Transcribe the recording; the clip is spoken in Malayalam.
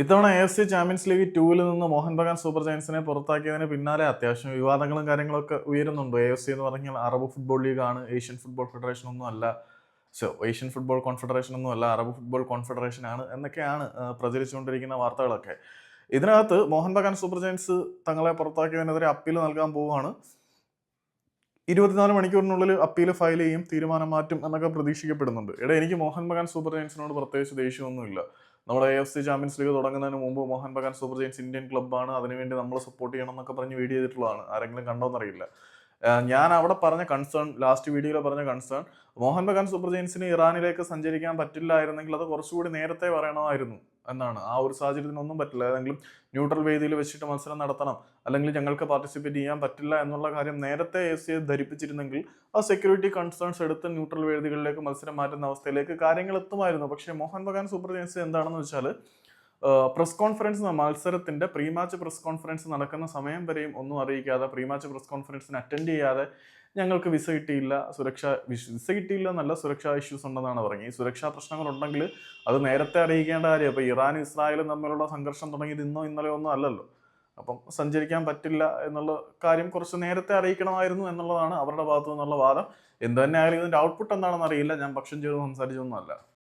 ഇത്തവണ എഫ് സി ചാമ്പ്യൻസ് ലീഗ് ടൂവിൽ നിന്ന് മോഹൻ ബഗാൻ സൂപ്പർ ജയൻസിനെ പുറത്താക്കിയതിന് പിന്നാലെ അത്യാവശ്യം വിവാദങ്ങളും കാര്യങ്ങളൊക്കെ ഉയരുന്നുണ്ട്. എ എഫ് സി എന്ന് പറഞ്ഞാൽ അറബ് ഫുട്ബോൾ ലീഗാണ് ഏഷ്യൻ ഫുട്ബോൾ ഫെഡറേഷൻ ഒന്നും അല്ല. സോ ഏഷ്യൻ ഫുട്ബോൾ കോൺഫെഡറേഷൻ ഒന്നും അല്ല. അറബ് ഫുട്ബോൾ കോൺഫെഡറേഷൻ ആണ് എന്നൊക്കെയാണ് പ്രചരിച്ചുകൊണ്ടിരിക്കുന്ന വാർത്തകളൊക്കെ. ഇതിനകത്ത് മോഹൻ ബഗാൻ സൂപ്പർ ജയൻസ് തങ്ങളെ പുറത്താക്കിയതിനെതിരെ അപ്പീൽ നൽകാൻ പോവുകയാണ്. ഇരുപത്തിനാല് മണിക്കൂറിനുള്ളിൽ അപ്പീൽ ഫയൽ ചെയ്യും തീരുമാനം മാറ്റും എന്നൊക്കെ പ്രതീക്ഷിക്കപ്പെടുന്നുണ്ട്. ഇവിടെ എനിക്ക് മോഹൻ ബഗാൻ സൂപ്പർ ജയൻസിനോട് പ്രത്യേകിച്ച് ദേഷ്യമൊന്നുമില്ല. നമ്മുടെ A F C champions league തുടങ്ങുന്നതിന് മുമ്പ് Mohun Bagan super giants Indian ക്ലബ്ബാണ്. അതിനുവേണ്ടി നമ്മൾ സപ്പോർട്ട് ചെയ്യണം എന്നൊക്കെ പറഞ്ഞ് വീഡിയോ ചെയ്തിട്ടുള്ളതാണ്. ആരെങ്കിലും കണ്ടോന്നറിയില്ല. ഞാൻ അവിടെ പറഞ്ഞ കൺസേൺ ലാസ്റ്റ് വീഡിയോയിൽ പറഞ്ഞ കൺസേൺ മോഹൻ ബഗാൻ സൂപ്പർ ജെയിൻസിന് ഇറാനിലേക്ക് സഞ്ചരിക്കാൻ പറ്റില്ലായിരുന്നെങ്കിൽ അത് കുറച്ചുകൂടി നേരത്തെ പറയണമായിരുന്നു എന്നാണ്. ആ ഒരു സാഹചര്യത്തിനൊന്നും പറ്റില്ല. ഏതെങ്കിലും ന്യൂട്രൽ വേദിയിൽ വെച്ചിട്ട് മത്സരം നടത്തണം. അല്ലെങ്കിൽ ഞങ്ങൾക്ക് പാർട്ടിസിപ്പേറ്റ് ചെയ്യാൻ പറ്റില്ല എന്നുള്ള കാര്യം നേരത്തെ എ സി ധരിപ്പിച്ചിരുന്നെങ്കിൽ ആ സെക്യൂരിറ്റി കൺസേൺസ് എടുത്ത് ന്യൂട്രൽ വേദികളിലേക്ക് മത്സരം മാറ്റുന്ന അവസ്ഥയിലേക്ക് കാര്യങ്ങൾ എത്തുമായിരുന്നു. പക്ഷേ മോഹൻ ബഗാൻ സൂപ്പർ ജെയിൻസ് എന്താണെന്ന് വെച്ചാൽ പ്രസ് കോൺഫറൻസ് മത്സരത്തിന്റെ പ്രീ മാച്ച് പ്രസ് കോൺഫറൻസ് നടക്കുന്ന സമയം വരെയും ഒന്നും അറിയിക്കാതെ പ്രീ മാച്ച് പ്രസ് കോൺഫറൻസിന് അറ്റൻഡ് ചെയ്യാതെ ഞങ്ങൾക്ക് വിസ കിട്ടിയില്ല സുരക്ഷ വിസ കിട്ടിയില്ല നല്ല സുരക്ഷാ ഇഷ്യൂസ് ഉണ്ടെന്നാണ് പറഞ്ഞത് ഈ സുരക്ഷാ പ്രശ്നങ്ങൾ ഉണ്ടെങ്കിൽ അത് നേരത്തെ അറിയിക്കേണ്ട കാര്യം. അപ്പോൾ ഇറാൻ ഇസ്രായേലും തമ്മിലുള്ള സംഘർഷം തുടങ്ങിയത് ഇന്നോ ഇന്നലെ ഒന്നും അല്ലല്ലോ. അപ്പം സഞ്ചരിക്കാൻ പറ്റില്ല എന്നുള്ള കാര്യം കുറച്ച് നേരത്തെ അറിയിക്കണമായിരുന്നു എന്നുള്ളതാണ് അവരുടെ ഭാഗത്തു നിന്നുള്ള വാദം. എന്ത് തന്നെ ആയാലും ഇതിന്റെ ഔട്ട്പുട്ട് എന്താണെന്ന് അറിയില്ല. ഞാൻ പക്ഷം ചെയ്ത് സംസാരിച്ചൊന്നുമല്ല.